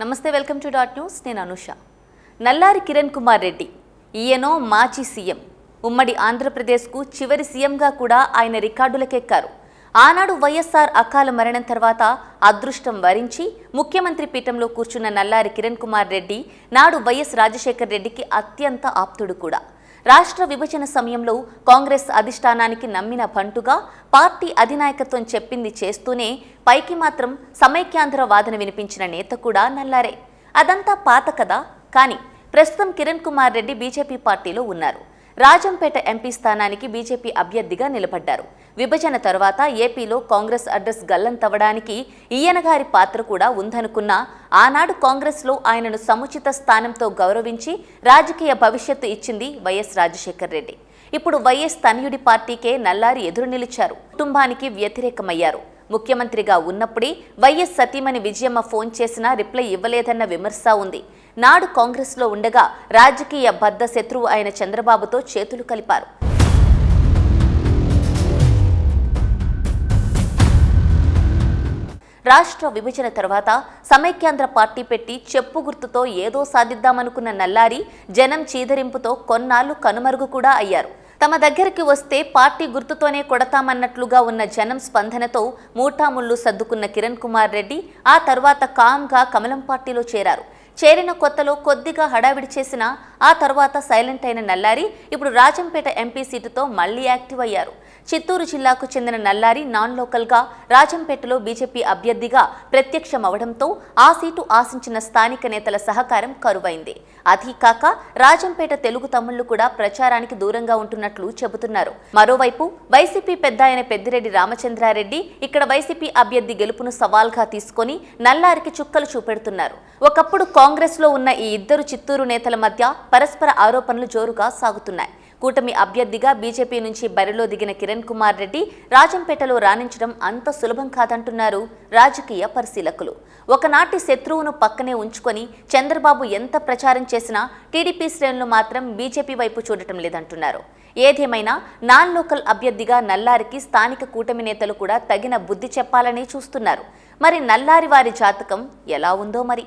నమస్తే welcome to dot news. నేను అనుష. నల్లారి కిరణ్ కుమార్ రెడ్డి ఈయనో మాజీ సీఎం. ఉమ్మడి ఆంధ్రప్రదేశ్కు చివరి సీఎంగా కూడా ఆయన రికార్డులకెక్కారు. ఆనాడు వైఎస్ఆర్ అకాల మరణం తర్వాత అదృష్టం వరించి ముఖ్యమంత్రి పీఠంలో కూర్చున్న నల్లారి కిరణ్ కుమార్ రెడ్డి నాడు వైఎస్ రాజశేఖర్ రెడ్డికి అత్యంత ఆప్తుడు కూడా. రాష్ట్ర విభజన సమయంలో కాంగ్రెస్ అధిష్టానానికి నమ్మిన భంటుగా పార్టీ అధినాయకత్వం చెప్పింది చేస్తూనే పైకి మాత్రం సమైక్యాంధ్ర వాదన వినిపించిన నేత కూడా నల్లారే. అదంతా పాత కదా కానీ ప్రస్తుతం కిరణ్ కుమార్ రెడ్డి బీజేపీ పార్టీలో ఉన్నారు. రాజంపేట ఎంపీ స్థానానికి బీజేపీ అభ్యర్థిగా నిలబడ్డారు. విభజన తర్వాత ఏపీలో కాంగ్రెస్ అడ్రస్ గల్లంతవ్వడానికి తవ్వడానికి ఈయనగారి పాత్ర కూడా ఉందనుకున్నా ఆనాడు కాంగ్రెస్లో ఆయనను సముచిత స్థానంతో గౌరవించి రాజకీయ భవిష్యత్తు ఇచ్చింది వైఎస్ రాజశేఖర్ రెడ్డి. ఇప్పుడు వైఎస్ తనయుడి పార్టీకే నల్లారి ఎదురు నిలిచారు. కుటుంబానికి వ్యతిరేకమయ్యారు. ముఖ్యమంత్రిగా ఉన్నప్పుడే వైఎస్ సతీమణి విజయమ్మ ఫోన్ చేసినా రిప్లై ఇవ్వలేదన్న విమర్శ ఉంది. నాడు కాంగ్రెస్లో ఉండగా రాజకీయ బద్ద శత్రువు అయిన చంద్రబాబుతో చేతులు కలిపారు. రాష్ట్ర విభజన తర్వాత సమైక్యాంధ్ర పార్టీ పెట్టి చెప్పు గుర్తుతో ఏదో సాధిద్దామనుకున్న నల్లారి జనం చీదరింపుతో కొన్నాళ్ళు కనుమరుగు కూడా అయ్యారు. తమ దగ్గరికి వస్తే పార్టీ గుర్తుతోనే కొడతామన్నట్లుగా ఉన్న జనం స్పందనతో మూటాముళ్ళు సర్దుకున్న కిరణ్ కుమార్ రెడ్డి ఆ తర్వాత కామ్గా కమలం పార్టీలో చేరారు. చేరిన కొత్తలో కొద్దిగా హడావిడి చేసిన ఆ తర్వాత సైలెంట్ అయిన నల్లారి ఇప్పుడు రాజంపేట ఎంపీ సీటుతో మళ్ళీ యాక్టివ్ అయ్యారు. చిత్తూరు జిల్లాకు చెందిన నల్లారి నాన్ లోకల్గా రాజంపేటలో బీజేపీ అభ్యర్థిగా ప్రత్యక్షమవడంతో ఆ సీటు ఆశించిన స్థానిక నేతల సహకారం కరువైంది. అదీ కాక రాజంపేట తెలుగు తమ్ముళ్ళు కూడా ప్రచారానికి దూరంగా ఉంటున్నట్లు చెబుతున్నారు. మరోవైపు వైసీపీ పెద్ద ఆయన పెద్దిరెడ్డి రామచంద్రారెడ్డి ఇక్కడ వైసీపీ అభ్యర్థి గెలుపును సవాల్గా తీసుకొని నల్లారికి చుక్కలు చూపెడుతున్నారు. ఒకప్పుడు కాంగ్రెస్లో ఉన్న ఈ ఇద్దరు చిత్తూరు నేతల మధ్య పరస్పర ఆరోపణలు జోరుగా సాగుతున్నాయి. కూటమి అభ్యర్థిగా బీజేపీ నుంచి బరిలో దిగిన కిరణ్ కుమార్ రెడ్డి రాజంపేటలో రాణించడం అంత సులభం కాదంటున్నారు రాజకీయ పరిశీలకులు. ఒకనాటి శత్రువును పక్కనే ఉంచుకొని చంద్రబాబు ఎంత ప్రచారం చేసినా టీడీపీ శ్రేణులు మాత్రం బీజేపీ వైపు చూడటం లేదంటున్నారు. ఏదేమైనా నాన్ లోకల్ అభ్యర్థిగా నల్లారికి స్థానిక కూటమి నేతలు కూడా తగిన బుద్ధి చెప్పాలని చూస్తున్నారు. మరి నల్లారి వారి జాతకం ఎలా ఉందో మరి?